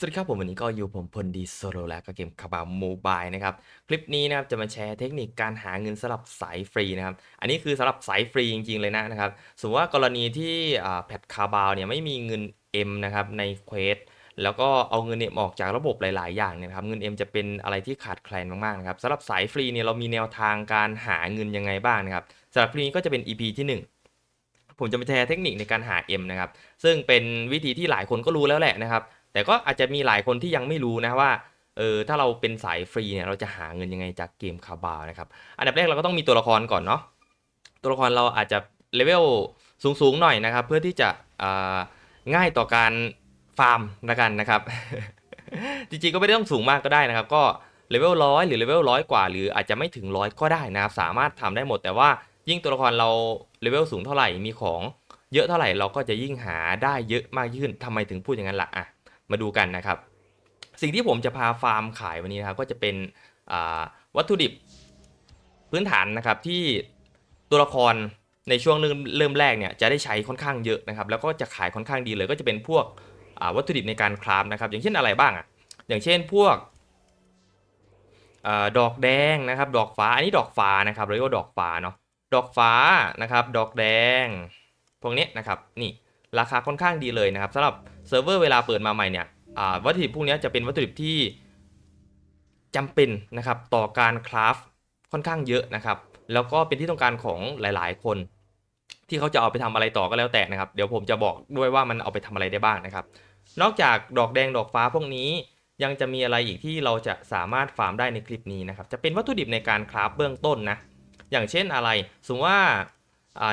สวัสดีครับผมวันนี้ก็อยู่ผมพลดีโซโลแล้วก็เกมคาบาโมบายนะครับ คลิปนี้นะครับจะมาแชร์เทคนิคการหาเงินสำหรับสายฟรีนะครับ อันนี้คือสำหรับสายฟรีจริงๆเลยนะนะครับ สมมติว่ากรณีที่แพทคาบาวเนี่ยไม่มีเงิน M นะครับในเควสแล้วก็เอาเงิน M ออกจากระบบหลาย ๆ อย่างเนี่ยนะครับเงิน M จะเป็นอะไรที่ขาดแคลนมากๆนะครับสำหรับสายฟรีเนี่ยเรามีแนวทางการหาเงินยังไงบ้างนะครับสำหรับคลิปนี้ก็จะเป็น EP ที่หนึ่งผมจะมาแชร์เทคนิคในการหา M นะครับ ซึ่งเป็นวิธีที่หลายคนก็รู้แล้วแหละนะครับ แต่ก็อาจจะมีหลายคนที่ยังไม่รู้นะว่าเออถ้าเราเป็นสายฟรีเนี่ยเราจะหาเงินยังไงจากเกมคาบาวนะครับอันดับแรกเราก็ต้องมีตัวละครก่อนเนาะตัวละครเราอาจจะเลเวลสูงๆหน่อยนะครับ เพื่อที่จะง่ายต่อการฟาร์มละกันนะครับ จริงๆก็ไม่ได้ต้องสูงมากก็ได้นะครับ ก็เลเวลร้อยหรือเลเวลร้อยกว่า หรืออาจจะไม่ถึงร้อยก็ได้นะครับ สามารถทำได้หมด แต่ว่ายิ่งตัวละครเราเลเวลสูงเท่าไหร่มีของเยอะเท่าไหร่เราก็จะยิ่งหาได้เยอะมากยิ่งขึ้นทำไมถึงพูดอย่างนั้นล่ะอะ มาดูกันนะครับ สิ่งที่ผมจะพาฟาร์มขายวันนี้นะครับก็จะเป็นวัตถุดิบพื้นฐานนะครับที่ตัวละครในช่วงเริ่มแรกเนี่ยจะได้ใช้ค่อนข้างเยอะนะครับ แล้วก็จะขายค่อนข้างดีเลย ก็จะเป็นพวกวัตถุดิบในการคราฟนะครับ อย่างเช่นอะไรบ้างอะอย่างเช่นพวกอดอกแดงนะครับ ดอกฟ้าอันนี้ดอกฟ้านะครับเรียกว่าดอกฟ้าเนาะดอกฟ้านะครับ ดอกแดง พวกนี้นะครับนี่ราคาค่อนข้างดีเลยนะครับสำหรับ เซิร์ฟเวอร์เวลาเปิดมาใหม่เนี่ยวัตถุดิบพวกนี้จะเป็นวัตถุดิบที่จำเป็นนะครับต่อการคราฟค่อนข้างเยอะนะครับ แล้วก็เป็นที่ต้องการของหลายๆ คน ที่เขาจะเอาไปทำอะไรต่อก็แล้วแต่นะครับ เดี๋ยวผมจะบอกด้วยว่ามันเอาไปทำอะไรได้บ้างนะครับ นอกจากดอกแดงดอกฟ้าพวกนี้ยังจะมีอะไรอีกที่เราจะสามารถฟาร์มได้ในคลิปนี้นะครับ จะเป็นวัตถุดิบในการคราฟเบื้องต้นนะ อย่างเช่นอะไร สมมติว่า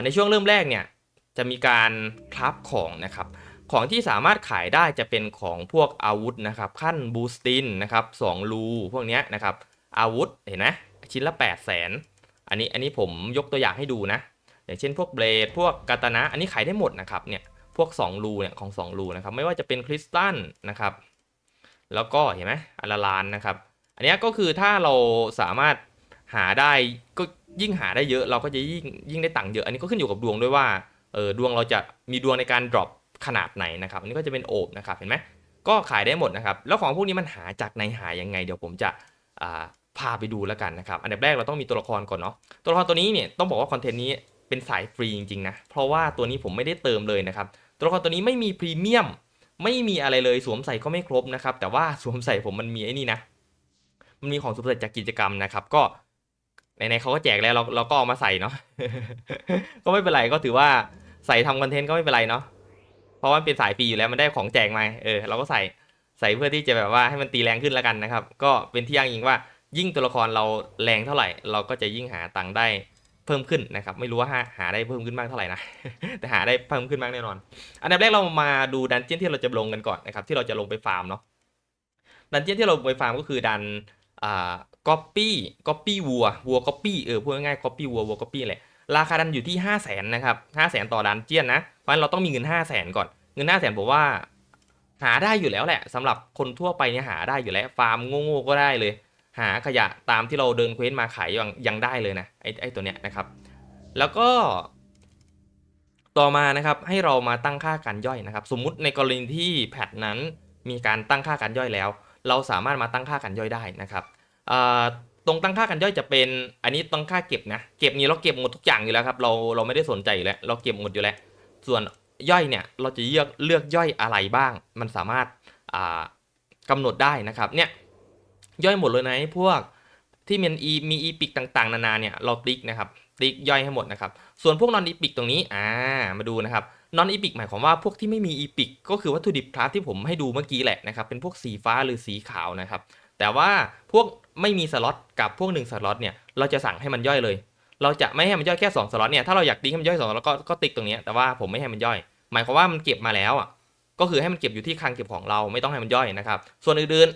ในช่วงเริ่มแรกเนี่ยจะมีการคราฟของนะครับ ของที่สามารถขายได้จะเป็นของพวกอาวุธนะครับขั้นบูสตินนะครับสองรูพวกนี้นะครับอาวุธเห็นไหมชิ้นละ 8 0 0แสนอันนี้อันนี้ผมยกตัวอย่างให้ดูนะ อย่างเช่นพวกเบลดพวกกาตานะ อันนี้ขายได้หมดนะครับเนี่ยพวก 2 รูเนี่ยของ 2 รูนะครับไม่ว่าจะเป็นคริสตัลนะครับแล้วก็เห็นไหมอาราลานนะครับอันนี้ก็คือถ้าเราสามารถหาได้ก็ยิ่งหาได้เยอะเราก็จะยิ่งยิ่งได้ตังค์เยอะ อันนี้ก็ขึ้นอยู่กับดวงด้วยว่าเออดวงเราจะมีดวงในการ drop ขนาดไหนนะครับ อันนี้ก็จะเป็นโอบนะครับ เห็นไหมก็ขายได้หมดนะครับ แล้วของพวกนี้มันหาจากในหายังไง เดี๋ยวผมจะพาไปดูแล้วกันนะครับ อันดับแรกเราต้องมีตัวละครก่อนเนาะ ตัวละครตัวนี้เนี่ยต้องบอกว่าคอนเทนต์นี้เป็นสายฟรีจริงๆนะ เพราะว่าตัวนี้ผมไม่ได้เติมเลยนะครับ ตัวละครตัวนี้ไม่มีพรีเมียม ไม่มีอะไรเลยสวมใส่ก็ไม่ครบนะครับ แต่ว่าสวมใส่ผมมันมีไอ้นี่นะ มันมีของสวมใส่จากกิจกรรมนะครับ ก็ในๆเขาก็แจกแล้วเราเราก็เอามาใส่เนาะ ก็ไม่เป็นไรก็ถือว่าใส่ทำคอนเทนต์ก็ไม่เป็นไรเนาะ ราะว่าเป็นสายฟรีอยู่แล้วมันได้ของแจกมาเออเราก็ใส่ใส่เพื่อที่จะแบบว่าให้มันตีแรงขึ้นแล้วกันนะครับ ก็เป็นที่อ้างอิงว่ายิ่งตัวละครเราแรงเท่าไหร่ เราก็จะยิ่งหาตังค์ได้เพิ่มขึ้นนะครับไม่รู้ว่าหาได้เพิ่มขึ้นมากเท่าไหร่นะแต่หาได้เพิ่มขึ้นมากแน่นอน อันดับแรกเรามาดูดันเจี้ยนที่เราจะลงกันก่อนนะครับที่เราจะลงไปฟาร์มเนาะดันเจี้ยนที่เราไปฟาร์มก็คือดันอ่าก๊อปปี้ก๊อปปี้วัววัวก๊อปปี้เออพูดง่ายๆก๊อปปี้วัววัวก๊อปปี้แหละราคาดันอยู่ที่ 5 0 0แสนนะครับ5 0 0แสนต่อดันเจียนนะ เพราะฉะนั้นเราต้องมีเงิน5 0 0แสนก่อน เงิน5 0 0แสนผมว่า หาได้อยู่แล้วแหละสำหรับคนทั่วไปเนี่ยหาได้อยู่แล้ว ฟาร์มโง่ๆก็ได้เลย หาขยะตามที่เราเดินเควสมาขายยังยังได้เลยนะไอ้ไอ้ตัวเนี้ยนะครับ แล้วก็ ต่อมานะครับให้เรามาตั้งค่าการย่อยนะครับ สมมุติในกรณีที่แพทนั้นมีการตั้งค่าการย่อยแล้ว เราสามารถมาตั้งค่าการย่อยได้นะครับตรงตั้งค่าการย่อยจะเป็นอันนี้ตั้งค่าเก็บนะ เก็บนี้เราเก็บหมดทุกอย่างอยู่แล้วครับ เราเราไม่ได้สนใจอยู่แล้ว เราเก็บหมดอยู่แล้ว ส่วนย่อยเนี่ยเราจะเลือกเลือกย่อยอะไรบ้าง มันสามารถอ่ากำหนดได้นะครับเนี่ยย่อยหมดเลยนะพวกที่มันอีมีอีพิกต่างๆ นานาเนี่ยเราติ๊กนะครับติ๊กย่อยให้หมดนะครับส่วนพวกนอนอีพิกตรงนี้อ่ามาดูนะครับนอนอีพิกหมายความว่าพวกที่ไม่มีอีพิกก็คือวัตถุดิบคลาสที่ผมให้ดูเมื่อกี้แหละนะครับเป็นพวกสีฟ้าหรือสีขาวนะครับแต่ว่าพวกไม่มีสล็อตกับพวก1สล็อตเนี่ยเราจะสั่งให้มันย่อยเลย เราจะไม่ให้มันย่อยแค่2สล็อตเนี่ยถ้าเราอยากติ๊กให้มันย่อย2สล็อตก็ก็ติ๊กตรงนี้แต่ว่าผมไม่ให้มันย่อย หมายความว่ามันเก็บมาแล้วอะก็คือให้มันเก็บอยู่ที่คลังเก็บของเราไม่ต้องให้มันย่อยนะครับ ส่วนอื่น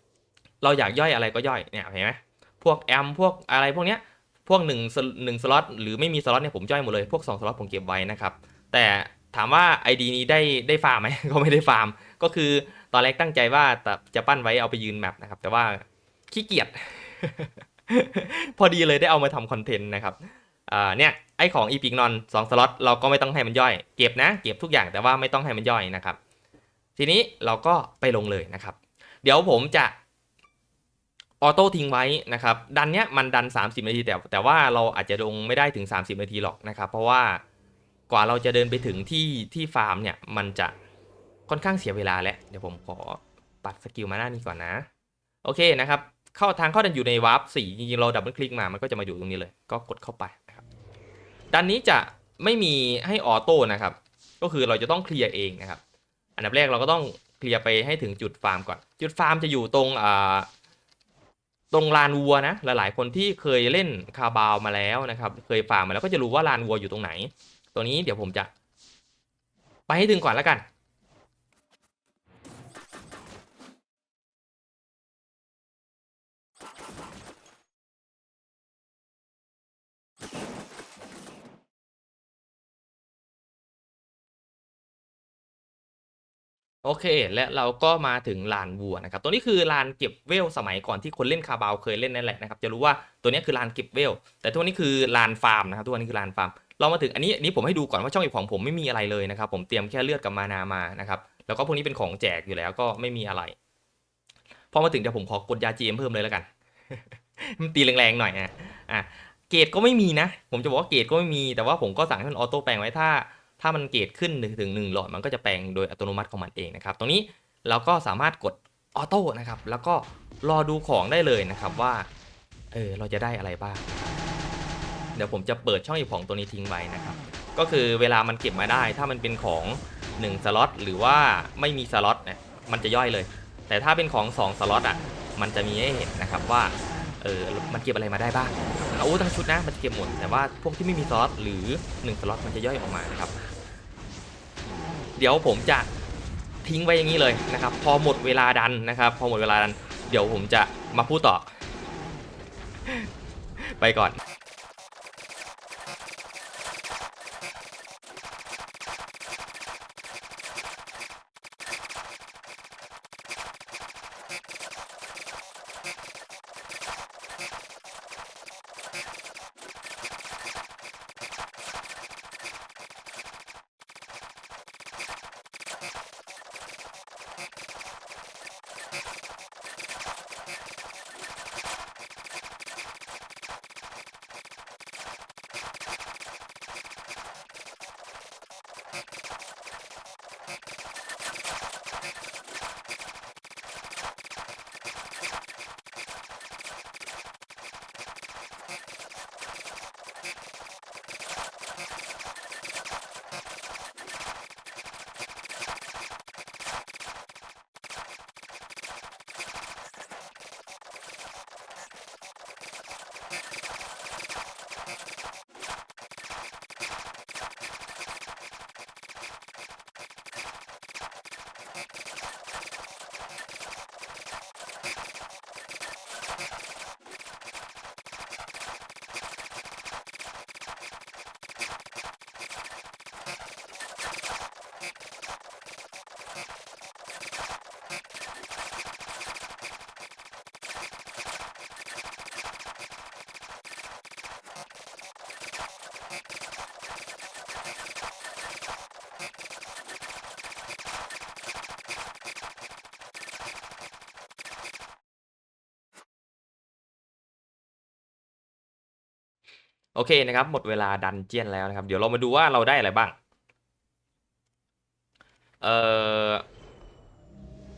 ๆ เราอยากย่อยอะไรก็ย่อยเนี่ยเห็นไหมพวกแอมพวกอะไรพวกเนี้ยพวก1นึ่งหนึ่งสล็อตหรือไม่มีสล็อตเนี่ยผมย่อยหมดเลยพวก2สล็อตผมเก็บไว้นะครับแต่ถามว่า ID นี้ได้ได้ฟาร์มไหมก็ไม่ได้ฟาร์ม ก็คือตอนแรกตั้งใจว่าจะปั้นไว้เอาไปยืนแมปนะครับแต่ว่าขี้เกียจ พอดีเลยได้เอามาทำคอนเทนต์นะครับอ่าเนี่ยไอของอีพิกนอนสองสล็อตเราก็ไม่ต้องให้มันย่อย เก็บนะเก็บทุกอย่างแต่ว่าไม่ต้องให้มันย่อยนะครับ ทีนี้เราก็ไปลงเลยนะครับ เดี๋ยวผมจะออโต้ทิ้งไว้นะครับ ดันเนี้ยมันดัน 30 นาทีแต่แต่ว่าเราอาจจะลงไม่ได้ถึง 30 นาทีหรอกนะครับ เพราะว่ากว่าเราจะเดินไปถึงที่ที่ฟาร์มเนี่ยมันจะค่อนข้างเสียเวลาแล้วเดี๋ยวผมขอปัดสกิลมาหน้านี้ก่อนนะ โอเคนะครับ เข้าทางเข้าดันอยู่ในวาร์ปสี่จริงๆเราดับเบิลคลิกมามันก็จะมาอยู่ตรงนี้เลย ก็กดเข้าไปนะครับดันนี้จะไม่มีให้ออโต้นะครับ ก็คือเราจะต้องเคลียร์เองนะครับ อันดับแรกเราก็ต้องเคลียร์ไปให้ถึงจุดฟาร์มก่อน จุดฟาร์มจะอยู่ตรงอ่าตรงลานวัวนะหลายๆ คนที่เคยเล่นคาบาวมาแล้วนะครับ เคยฟาร์มมาแล้วก็จะรู้ว่าลานวัวอยู่ตรงไหน ตัวนี้เดี๋ยวผมจะ ไปให้ถึงก่อนแล้วกัน โอเค และเราก็มาถึงลานวัวนะครับ ตัวนี้คือลานเก็บเวลสมัยก่อนที่คนเล่นคาบาวเคยเล่นนั่นแหละนะครับ จะรู้ว่าตัวนี้คือลานเก็บเวล แต่ตัวนี้คือลานฟาร์มนะครับตัวนี้คือลานฟาร์ม เรามาถึงอันนี้อันนี้ผมให้ดูก่อนว่าช่องอีกของผมไม่มีอะไรเลยนะครับ ผมเตรียมแค่เลือดกับมานามานะครับ แล้วก็พวกนี้เป็นของแจกอยู่แล้วก็ไม่มีอะไร พอมาถึงเดี๋ยวผมขอกดยา GM เพิ่มเลยแล้วกัน มันตีแรงๆหน่อยอะอะ เกรดก็ไม่มีนะ ผมจะบอกว่าเกรดก็ไม่มี แต่ว่าผมก็สั่งให้มันออโต้แปลงไว้ถ้า ถ้ามันเกรดขึ้นถึง1หลอดมันก็จะแปลงโดยอัตโนมัติของมันเองนะครับ ตรงนี้เราก็สามารถกดออโต้นะครับ แล้วก็รอดูของได้เลยนะครับว่า เออเราจะได้อะไรบ้าง เดี๋ยวผมจะเปิดช่องหยิบของตัวนี้ทิ้งไว้นะครับ ก็คือเวลามันเก็บมาได้ ถ้ามันเป็นของ1สล็อตหรือว่าไม่มีสล็อตเนี่ยมันจะย่อยเลย แต่ถ้าเป็นของ2สล็อตอะ มันจะมีให้เห็นนะครับว่า เออมันเก็บอะไรมาได้บ้างอาวุธทั้งชุดนะมันจะเก็บหมด แต่ว่าพวกที่ไม่มีสล็อตหรือ1สล็อตมันจะย่อยออกมานะครับ เดี๋ยวผมจะทิ้งไว้อย่างนี้เลยนะครับ พอหมดเวลาดันนะครับ พอหมดเวลาดัน เดี๋ยวผมจะมาพูดต่อ ไปก่อน โอเคนะครับหมดเวลาดันเจียนแล้วนะครับ เดี๋ยวเรามาดูว่าเราได้อะไรบ้าง เอ่อ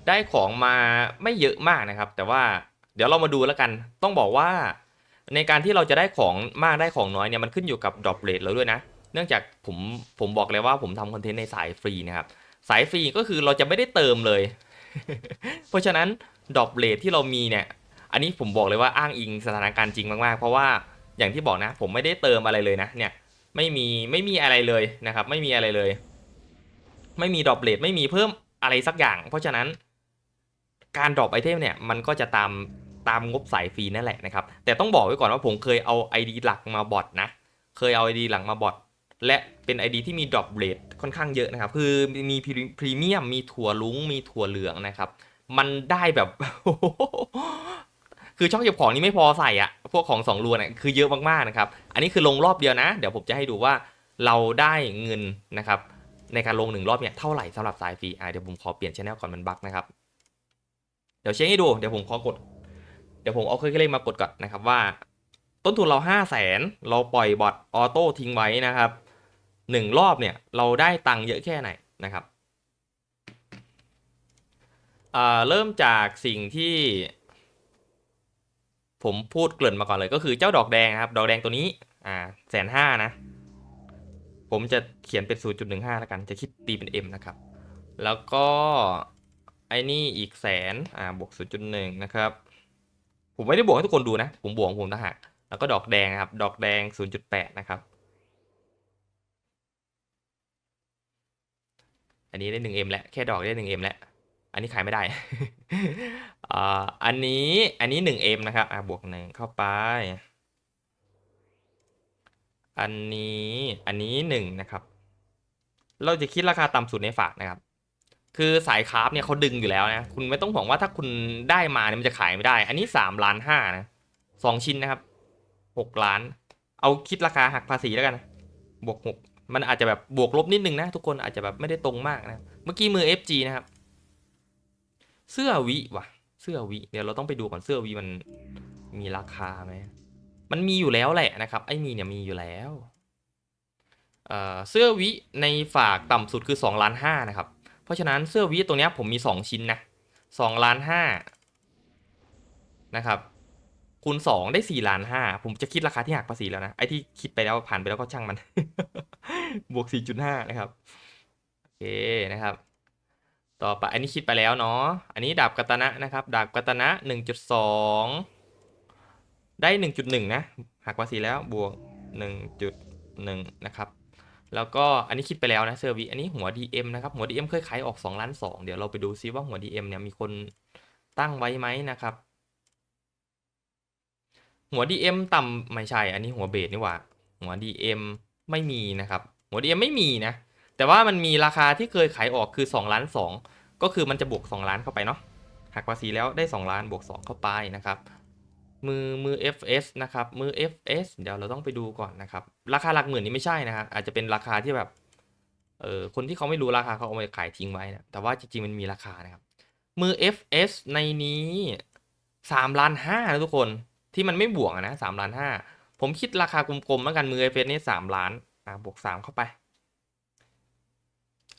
ได้ของมาไม่เยอะมากนะครับ แต่ว่าเดี๋ยวเรามาดูแล้วกัน ต้องบอกว่า ในการที่เราจะได้ของมากได้ของน้อยเนี่ยมันขึ้นอยู่กับดรอปเรทเราด้วยนะ เนื่องจากผมผมบอกเลยว่าผมทำคอนเทนต์ในสายฟรีนะครับ สายฟรีก็คือเราจะไม่ได้เติมเลย เพราะฉะนั้นดรอปเรทที่เรามีเนี่ย อันนี้ผมบอกเลยว่าอ้างอิงสถานการณ์จริงมากๆ เพราะว่า อย่างที่บอกนะ ผมไม่ได้เติมอะไรเลยนะ เนี่ย ไม่มีไม่มีอะไรเลยนะครับ ไม่มีอะไรเลย ไม่มีดรอปเรทไม่มีเพิ่มอะไรสักอย่าง เพราะฉะนั้น การดรอปไอเทมเนี่ยมันก็จะตามตามงบสายฟรีนั่นแหละนะครับ แต่ต้องบอกไว้ก่อนว่าผมเคยเอา ID หลักมาบอทนะ เคยเอา ID หลักมาบอทและเป็น ID ที่มีดรอปเรทค่อนข้างเยอะนะครับ คือมีพรีเมียม มีถั่วลุง มีถั่วเหลืองนะครับ มันได้แบบ คือช่องเก็บของนี่ไม่พอใส่อะพวกของสองรูนี่ยคือเยอะมากๆนะครับ อันนี้คือลงรอบเดียวนะ เดี๋ยวผมจะให้ดูว่าเราได้เงินนะครับในการลงหนึ่งรอบเนี่ยเท่าไหร่สำหรับสายฟรีอ่าเดี๋ยวผมขอเปลี่ยนชแนลก่อนมันบั๊กนะครับ เดี๋ยวเช็คให้ดู เดี๋ยวผมขอกด เดี๋ยวผมเอาเครื่องเลขมากดก่อนนะครับว่า ต้นทุนเราห้าแสนเราปล่อยบอทออโต้ทิ้งไว้นะครับหนึ่งรอบเนี่ยเราได้ตังค์เยอะแค่ไหนนะครับเริ่มจากสิ่งที่ ผมพูดเกริ่นมาก่อนเลยก็คือเจ้าดอกแดงนะครับ ดอกแดงตัวนี้ อ่าแสนห้านะ ผมจะเขียนเป็น 0.15แล้วกัน จะคิดตีเป็น m นะครับ แล้วก็ไอ้นี่อีกแสน อ่า บวก 0.1 นะครับ ผมไม่ได้บวกให้ทุกคนดูนะ ผมบวกของผมต่างหาก แล้วก็ดอกแดงครับ ดอกแดง 0.8 นะครับ อันนี้ได้ 1m แล้ว แค่ดอกได้ 1m แล้ว อันนี้ขายไม่ได้ อ่าอันนี้อันนี้ 1m นะครับอ่าบวกหนึ่งเข้าไป อันนี้อันนี้หนึ่งนะครับ เราจะคิดราคาต่ำสุดในฝากนะครับคือสายคราฟเนี่ยเขาดึงอยู่แล้วนะ คุณไม่ต้องห่วงว่าถ้าคุณได้มาเนี่ยมันจะขายไม่ได้ อันนี้สามล้านห้านะสองชิ้นนะครับหกล้าน เอาคิดราคาหักภาษีแล้วกันนะบวกหกมันอาจจะแบบบวกลบนิดนึงนะ ทุกคนอาจจะแบบไม่ได้ตรงมากนะ เมื่อกี้มือ FG นะครับ เสื้อวิว่ะ สื้อวิเดี๋ยวเราต้องไปดูก่อนเสื้อวิมันมีราคาไหมมันมีอยู่แล้วแหละนะครับ ไอ้มีเนี่ยมีอยู่แล้วเอ่อเสื้อวิในฝากต่ำสุดคือ2ล้านห้านะครับ เพราะฉะนั้นเสื้อวิตัวเนี้ยผมมี 2 ชิ้นนะ2ล้านห้านะครับ คูณ 2 ได้4ล้านห้าผมจะคิดราคาที่หักภาษีแล้วนะ ไอ้ที่คิดไปแล้วผ่านไปแล้วก็ช่างมัน บวก 4.5 นะครับ โอเคนะครับ ต่อไปอันนี้คิดไปแล้วเนาะ อันนี้ดาบกัตนะนะครับ ดาบกัตนะ 1.2 ได้ 1.1 นะหักภาษีแล้วบวก 1.1 นะครับ แล้วก็อันนี้คิดไปแล้วนะเซอร์วิสอันนี้หัว DM นะครับ หัว DM เคยขายออก2ล้าน2 เดี๋ยวเราไปดูซิว่าหัว DM เนี่ยมีคนตั้งไว้ไหมนะครับ หัว DM ต่ำไม่ใช่ อันนี้หัวเบสนี่หว่า หัว DM ไม่มีนะครับ หัว DM ไม่มีนะ แต่ว่ามันมีราคาที่เคยขายออกคือ2ล้าน2ก็คือมันจะบวก 2 ล้านเข้าไปเนาะหักภาษีแล้วได้ 2 ล้านบวก 2 เข้าไปนะครับ มือมือ FS นะครับ มือ FS เดี๋ยวเราต้องไปดูก่อนนะครับ ราคาหลักหมื่นนี่ไม่ใช่นะครับอาจจะเป็นราคาที่แบบเออคนที่เขาไม่รู้ราคาเขาเอาไปขายทิ้งไว้นะแต่ว่าจริงๆมันมีราคานะครับ มือ FS ในนี้3ล้านห้านะทุกคนที่มันไม่บวกอะนะ3ล้านห้าผมคิดราคา กลมๆแล้วกันมือ FS นี่3ล้านอ่าบวก 3 เข้าไป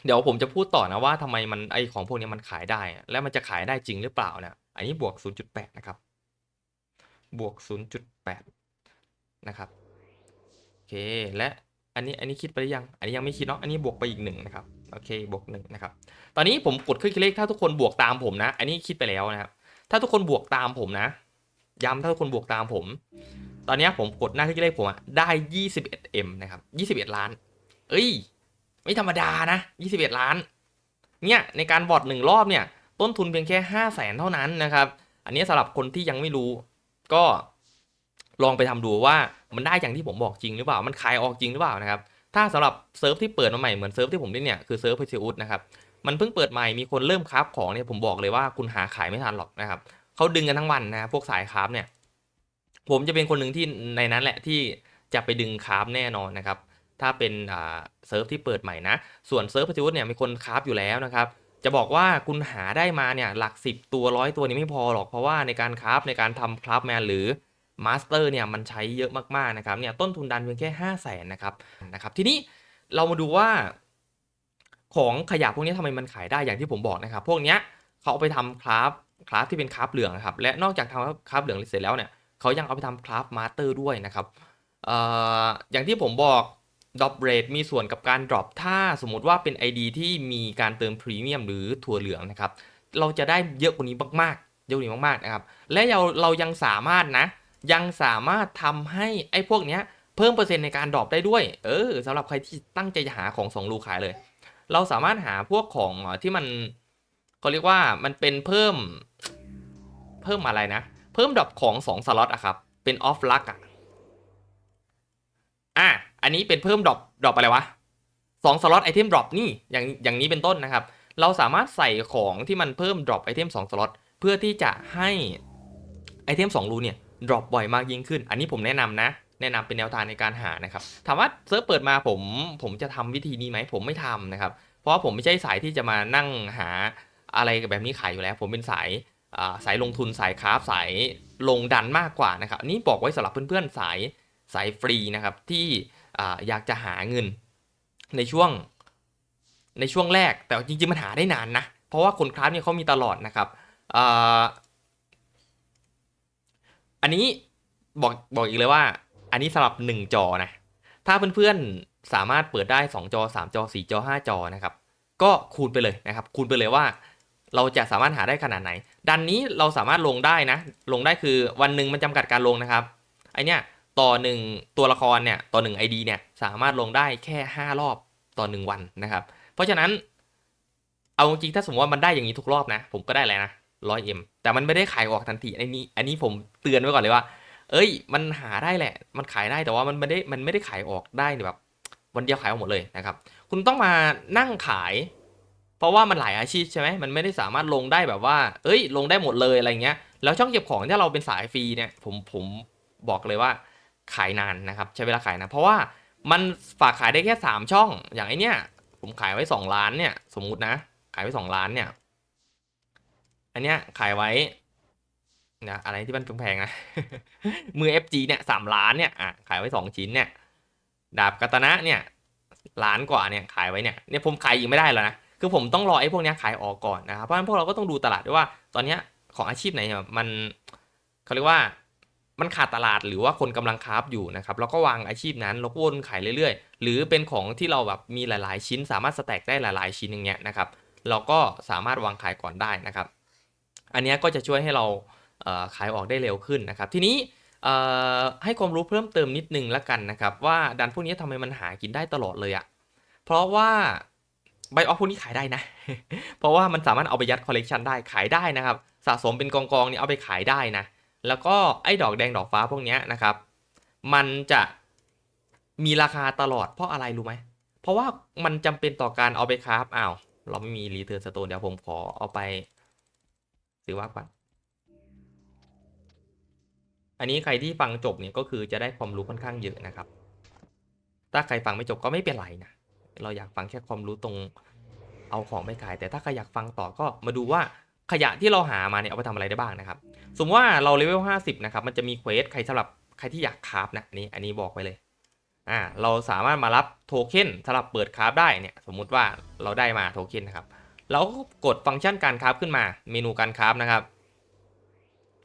เดี๋ยวผมจะพูดต่อนะว่าทำไมมันไอของพวกนี้มันขายได้ แล้วมันจะขายได้จริงหรือเปล่านะอันนี้บวก 0.8 นะครับ บวก 0.8 นะครับโอเคและอันนี้อันนี้คิดไปหรือยัง อันนี้ยังไม่คิดเนาะอันนี้บวกไปอีกหนึ่งนะครับโอเคบวกหนึ่งนะครับตอนนี้ผมกดเครื่องคิดเลขถ้าทุกคนบวกตามผมนะ อันนี้คิดไปแล้วนะครับถ้าทุกคนบวกตามผมนะ ย้ำถ้าทุกคนบวกตามผม ตอนนี้ผมกดหน้าเครื่องคิดเลขผมอะได้ 21M นะครับ 21 ล้าน เอ้ย ไม่ธรรมดานะ21 ล้าน เนี่ยในการบอดหนึ่งรอบเนี่ย ต้นทุนเพียงแค่ 5 0 0แสนเท่านั้นนะครับ อันนี้สำหรับคนที่ยังไม่รู้ ก็ลองไปทำดูว่ามันได้อย่างที่ผมบอกจริงหรือเปล่า มันขายออกจริงหรือเปล่านะครับ ถ้าสำหรับเซิร์ฟที่เปิดมาใหม่เหมือนเซิร์ฟที่ผมเล่นเนี่ยคือเซิร์ฟเพชรอุดนะครับ มันเพิ่งเปิดใหม่มีคนเริ่มคราฟของเนี่ยผมบอกเลยว่าคุณหาขายไม่ทันหรอกนะครับเขาดึงกันทั้งวันนะพวกสายคราฟเนี่ย ผมจะเป็นคนหนึ่งที่ในนั้นแหละที่จะไปดึงคราฟแน่นอนนะครับ ถ้าเป็นเซิร์ฟที่เปิดใหม่นะ ส่วนเซิร์ฟพชรอุดเนี่ยมีคนคราฟอยู่แล้วนะครับ จะบอกว่าคุณหาได้มาเนี่ยหลัก 10 ตัวร้อยตัวนี้ไม่พอหรอก เพราะว่าในการคราฟในการทำคราฟแมนหรือมาสเตอร์เนี่ยมันใช้เยอะมากๆนะครับเนี่ยต้นทุนดันเพียงแค่ 5 0 0แสนนะครับนะครับ ทีนี้เรามาดูว่าของขยะพวกนี้ทำไมมันขายได้อย่างที่ผมบอกนะครับ พวกเนี้ยเขาเอาไปทำคราฟคราฟที่เป็นคราฟเหลืองนะครับ และนอกจากทำคราฟเหลืองเสร็จแล้วเนี่ยเขายังเอาไปทำคราฟมาสเตอร์ด้วยนะครับอออย่างที่ผมบอก ดรอปเรทมีส่วนกับการดรอปถ้าสมมติว่าเป็น ID ที่มีการเติมพรีเมียมหรือถั่วเหลืองนะครับ เราจะได้เยอะกว่านี้มากๆ เยอะกว่านี้มากๆนะครับ และเราเรายังสามารถนะ ยังสามารถทำให้ไอ้พวกเนี้ยเพิ่มเปอร์เซ็นต์ในการดรอปได้ด้วย เออสำหรับใครที่ตั้งใจจะหาของสองรูขายเลย เราสามารถหาพวกของที่มันเขาเรียกว่ามันเป็นเพิ่ม เพิ่มอะไรนะ เพิ่มดรอปของสองสล็อตอะครับ เป็นออฟลักอะ อันนี้เป็นเพิ่มดรอปดรอปอะไรวะสองสล็อตไอเทมดรอปนี่อย่างอย่างนี้เป็นต้นนะครับ เราสามารถใส่ของที่มันเพิ่มดรอปไอเทมสองสล็อตเพื่อที่จะให้ไอเทมสองรูเนี่ยดรอปบ่อยมากยิ่งขึ้น อันนี้ผมแนะนำนะ แนะนำเป็นแนวทางในการหานะครับ ถามว่าเซิร์ฟเปิดมาผมผมจะทำวิธีนี้ไหมผมไม่ทำนะครับ เพราะว่าผมไม่ใช่สายที่จะมานั่งหาอะไรแบบนี้ขายอยู่แล้ว ผมเป็นสายาสายลงทุนสายคราฟสายลงดันมากกว่านะครับนนี้บอกไว้สำหรับเพื่อนๆสายสายฟรีนะครับที่ อยากจะหาเงินในช่วงในช่วงแรก แต่จริงๆมันหาได้นานนะ เพราะว่าคนคราฟเนี่ยเขามีตลอดนะครับอ,อันนี้บอกบอกอีกเลยว่า อันนี้สำหรับ 1 จอนะ ถ้าเพื่อนๆสามารถเปิดได้ 2 จอ 3 จอ 4 จอ 5 จอนะครับ ก็คูณไปเลยนะครับ คูณไปเลยว่า เราจะสามารถหาได้ขนาดไหน ดันนี้เราสามารถลงได้นะ ลงได้คือวันหนึ่งมันจำกัดการลงนะครับ ไอเนี้ย ต่อหนึ่งตัวละครเนี่ยต่อหนึ่ง ID เนี่ยสามารถลงได้แค่ 5 รอบต่อ 1 วันนะครับ เพราะฉะนั้นเอาจริงถ้าสมมติว่ามันได้อย่างนี้ทุกรอบนะ ผมก็ได้แล้วนะร้อยเอ็มแต่มันไม่ได้ขายออกทันทีอันนี้ อันนี้ผมเตือนไว้ก่อนเลยว่า เอ้ย มันหาได้แหละ มันขายได้แต่ว่ามันไม่ได้มันไม่ได้ขายออกได้แบบ วันเดียวขายออกหมดเลยนะครับ คุณต้องมานั่งขาย เพราะว่ามันหลายอาชีพใช่ไหมมันไม่ได้สามารถลงได้แบบว่า เอ้ย ลงได้หมดเลยอะไรเงี้ยแล้วช่องเก็บของถ้าเราเป็นสายฟรีเนี่ยผมผมบอกเลยว่า ขายนานนะครับ ใช้เวลาขายนะเพราะว่ามันฝากขายได้แค่ 3 ช่อง อย่างไอเนี้ยผมขายไว้ 2 ล้านเนี่ย สมมุตินะ ขายไว้ 2 ล้านเนี่ย อันเนี้ยขายไว้นะอะไรที่มันแพงๆนะ มือ FG เนี่ยสามล้านเนี่ยอะขายไว้สองชิ้นเนี่ย ดาบกัตนะเนี่ยล้านกว่าเนี่ยขายไว้เนี่ยเนี่ยผมขายอีกไม่ได้แล้วนะคือผมต้องรอไอ้พวกเนี้ยขายออกก่อนนะครับเพราะฉะนั้นพวกเราก็ต้องดูตลาดด้วยว่า ตอนเนี้ยของอาชีพไหนมันเขาเรียกว่า มันขาดตลาดหรือว่าคนกำลังคราฟอยู่นะครับเราก็วางอาชีพนั้นเราก็วนขายเรื่อยๆ หรือเป็นของที่เราแบบมีหลายๆ ชิ้น สามารถสแต็กได้หลายๆ ชิ้นอย่างเงี้ยนะครับเราก็สามารถวางขายก่อนได้นะครับ อันเนี้ยก็จะช่วยให้เราขายออกได้เร็วขึ้นนะครับ ทีนี้ให้ความรู้เพิ่มเติมนิดนึงละกันนะครับ ว่าดันพวกนี้ทำไมมันหากินได้ตลอดเลยอะเพราะว่าไบออฟพวกนี้ขายได้นะ เพราะว่ามันสามารถเอาไปยัดคอลเลกชันได้ขายได้นะครับ สะสมเป็นกองกองๆเนี่ยเอาไปขายได้นะ แล้วก็ไอ้ดอกแดงดอกฟ้าพวกนี้นะครับ มันจะมีราคาตลอดเพราะอะไรรู้ไหม เพราะว่ามันจำเป็นต่อการเอาไปคราฟอ้าว เราไม่มีรีเทิร์นสโตนเดี๋ยวผมขอเอาไปซื้อว่าก่อนอันนี้ใครที่ฟังจบเนี่ยก็คือจะได้ความรู้ค่อนข้างเยอะนะครับ ถ้าใครฟังไม่จบก็ไม่เป็นไรนะ เราอยากฟังแค่ความรู้ตรงเอาของไปขาย แต่ถ้าใครอยากฟังต่อก็มาดูว่า ขยะที่เราหามาเนี่ยเอาไปทำอะไรได้บ้างนะครับ สมมติว่าเราเลเวล50 นะครับ มันจะมีเควสใครสำหรับใครที่อยากคราฟนะอันนี้อันนี้บอกไว้เลยอ่าเราสามารถมารับโทเค็นสำหรับเปิดคราฟได้เนี่ยสมมุติว่าเราได้มาโทเค็นนะครับเราก็กดฟังก์ชันการคราฟขึ้นมา เมนูการคราฟนะครับ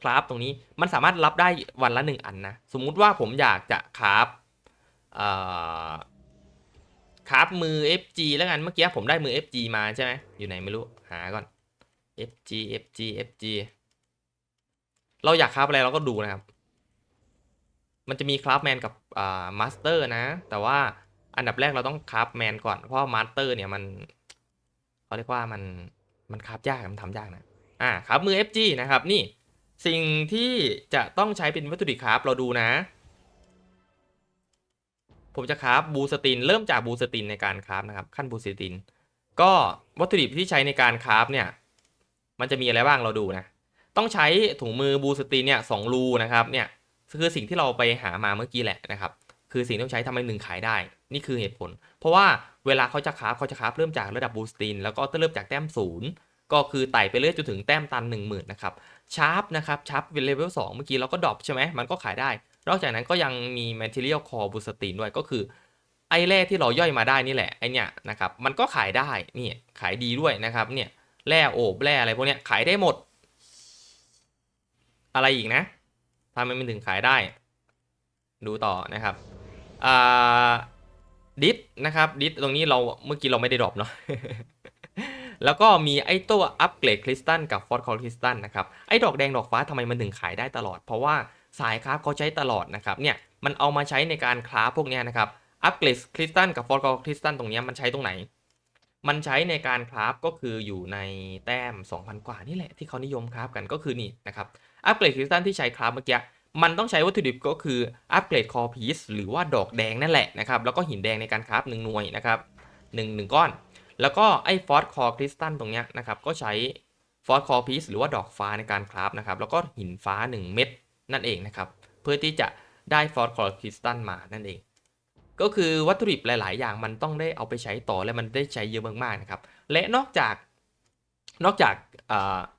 คราฟตรงนี้มันสามารถรับได้วันละหนึ่งอันนะสมมุติว่าผมอยากจะคราฟอ่อคราฟมือ FG แล้วกันเมื่อกี้ผมได้มือ FG มาใช่ไหมอยู่ไหนไม่รู้หาก่อน FG FG FG เราอยากคราฟอะไรเราก็ดูนะครับ มันจะมีคราฟแมนกับอ่ามาสเตอร์นะ แต่ว่าอันดับแรกเราต้องคราฟแมนก่อน เพราะมาสเตอร์เนี่ยมันเขาเรียกว่ามันมันคราฟยากมันทำยากนะ อ่าครับมือ FG นะครับนี่สิ่งที่จะต้องใช้เป็นวัตถุดิบคราฟเราดูนะ ผมจะคราฟบูสติน เริ่มจากบูสตินในการคราฟนะครับขั้นบูสติน ก็วัตถุดิบที่ใช้ในการคราฟเนี่ย มันจะมีอะไรบ้างเราดูนะ ต้องใช้ถุงมือบูสตินเนี่ยสองรูนะครับเนี่ยคือสิ่งที่เราไปหามาเมื่อกี้แหละนะครับ คือสิ่งที่ต้องใช้ทำให้หนึ่งขายได้ นี่คือเหตุผล เพราะว่าเวลาเขาจะคราฟเขาจะคราฟเริ่มจากระดับบูสตินแล้วก็เริ่มจากแต้มศูนย์ก็คือไต่ไปเรื่อยจนถึงแต้มตัน 1 0,000นะครับชาร์ปนะครับชาร์ปเลเวล2เมื่อกี้เราก็ดรอปใช่ไหมมันก็ขายได้ นอกจากนั้นก็ยังมี Material Core b o o s t i n ด้วยก็คือไอ้แร่ที่เราย่อยมาได้นี่แหละไอเนี่ยนะครับมันก็ขายได้นี่ขายดีด้วยนะครับเนี่ย แร่โอบแร่อะไรพวกเนี้ยขายได้หมด อะไรอีกนะทำไมมันถึงขายได้ ดูต่อนะครับดิสนะครับดิสตรงนี้เราเมื่อกี้เราไม่ได้ดรอปเนาะแล้วก็มีไอ้ตัวอัปเกรดคริสตัลกับฟอร์ดคอร์คริสตัลนะครับไอ้ดอกแดงดอกฟ้าทำไมมันถึงขายได้ตลอด เพราะว่าสายคราฟเขาใช้ตลอดนะครับเนี่ยมันเอามาใช้ในการคราฟพวกนี้นะครับอัปเกรดคริสตัลกับฟอร์ดคอร์คริสตัลตรงนี้มันใช้ตรงไหน มันใช้ในการคราฟก็คืออยู่ในแต้ม 2,000 กว่านี่แหละที่เขานิยมคราฟกันก็คือนี่นะครับอัปเกรดคริสตัลที่ใช้คราฟเมื่อกี้มันต้องใช้วัตถุดิบก็คืออัปเกรดคอพีซหรือว่าดอกแดงนั่นแหละนะครับแล้วก็หินแดงในการคราฟหนึ่งหน่วยนะครับหนึ่งหนึ่งก้อน แล้วก็ไอ้ฟอสคอคริสตัลตรงเนี้ยนะครับก็ใช้ฟอสคอพีซหรือว่าดอกฟ้าในการคราฟนะครับแล้วก็หินฟ้า 1 เม็ดนั่นเองนะครับเพื่อที่จะได้ฟอสคอคริสตัลมานั่นเอง ก็คือวัตถุดิบหลาย ๆ อย่างมันต้องได้เอาไปใช้ต่อและมันได้ใช้เยอะมาก ๆ นะครับ และนอกจาก นอกจาก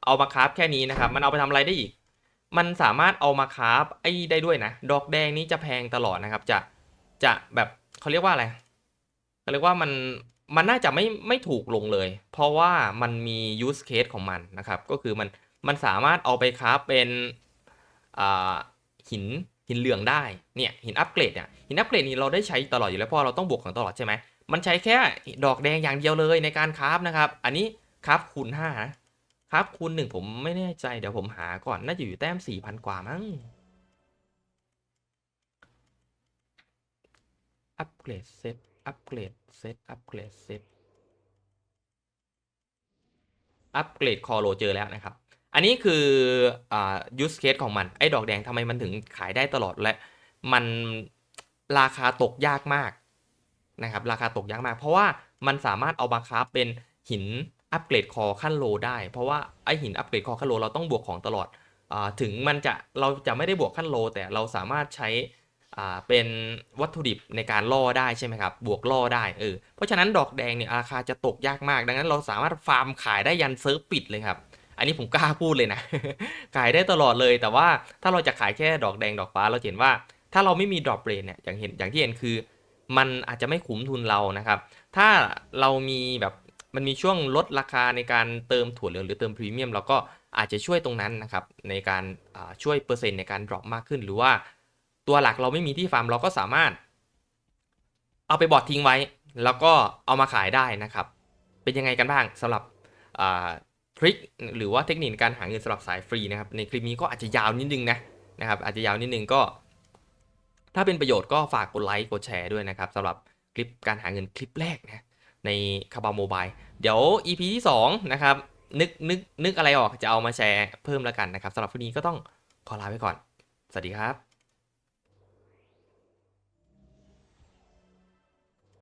เอามาคราฟแค่นี้นะครับ มันเอาไปทำอะไรได้อีก มันสามารถเอามาคราฟไอ้ได้ด้วยนะ ดอกแดงนี้จะแพงตลอดนะครับ จะ จะแบบเขาเรียกว่าอะไรเขาเรียกว่ามัน มันน่าจะไม่ ไม่ถูกลงเลย เพราะว่ามันมี use case ของมันนะครับ ก็คือมัน มันสามารถเอาไปคราฟเป็นหิน หินเหลืองได้เนี่ยหินอัปเกรดเนี่ยหินอัปเกรดนี่เราได้ใช้ตลอดอยู่แล้วเพราะเราต้องบวกของตลอดใช่ไหมมันใช้แค่ดอกแดงอย่างเดียวเลยในการคราฟนะครับ อันนี้คราฟคูณห้านะครับคูณหนึ่งผมไม่แน่ใจเดี๋ยวผมหาก่อนน่าจะอยู่แต้มสี่พันกว่ามั้งอัปเกรดเซตอัปเกรดเซตอัปเกรดเซตอัปเกรดคอโลเจอแล้วนะครับ อันนี้คืออ่า use case ของมันไอ้ดอกแดงทำไมมันถึงขายได้ตลอดและมันราคาตกยากมากนะครับราคาตกยากมาก เพราะว่ามันสามารถเอามาคราเป็นหินอัปเกรดคอขั้นโลได้ เพราะว่าไอหินอัปเกรดคอขั้นโลเราต้องบวกของตลอดอถึงมันจะเราจะไม่ได้บวกขั้นโล แต่เราสามารถใช้เป็นวัตถุดิบในการล่อได้ใช่ไหมครับ บวกล่อได้เออเพราะฉะนั้นดอกแดงเนี่ยราคาจะตกยากมาก ดังนั้นเราสามารถฟาร์มขายได้ยันเซิร์ฟปิดเลยครับ อันนี้ผมกล้าพูดเลยนะ ขายได้ตลอดเลย แต่ว่าถ้าเราจะขายแค่ดอกแดงดอกฟ้าเราเห็นว่า ถ้าเราไม่มีดรอปเรนเนี่ยอย่างเห็นอย่างที่เห็นคือ มันอาจจะไม่คุ้มทุนเรานะครับ ถ้าเรามีแบบมันมีช่วงลดราคาในการเติมถั่วเหลืองหรือเติมพรีเมียมเราก็อาจจะช่วยตรงนั้นนะครับในการช่วยเปอร์เซ็นต์ในการดรอปมากขึ้น หรือว่าตัวหลักเราไม่มีที่ฟาร์มเราก็สามารถ เอาไปบอดทิ้งไว้ แล้วก็เอามาขายได้นะครับ เป็นยังไงกันบ้างสำหรับ ทริคหรือว่าเทคนิคการหาเงินสำหรับสายฟรีนะครับ ในคลิปนี้ก็อาจจะยาวนิดนึงนะนะครับ อาจจะยาวนิดนึงก็ ถ้าเป็นประโยชน์ก็ฝากกดไลค์กดแชร์ด้วยนะครับสำหรับคลิปการหาเงินคลิปแรกนะในคาบาโมบายเดี๋ยว EP ที่2นะครับนึกนึกนึกอะไรออกจะเอามาแชร์เพิ่มแล้วกันนะครับสำหรับวันนี้ก็ต้องขอลาไปก่อน สวัสดีครับ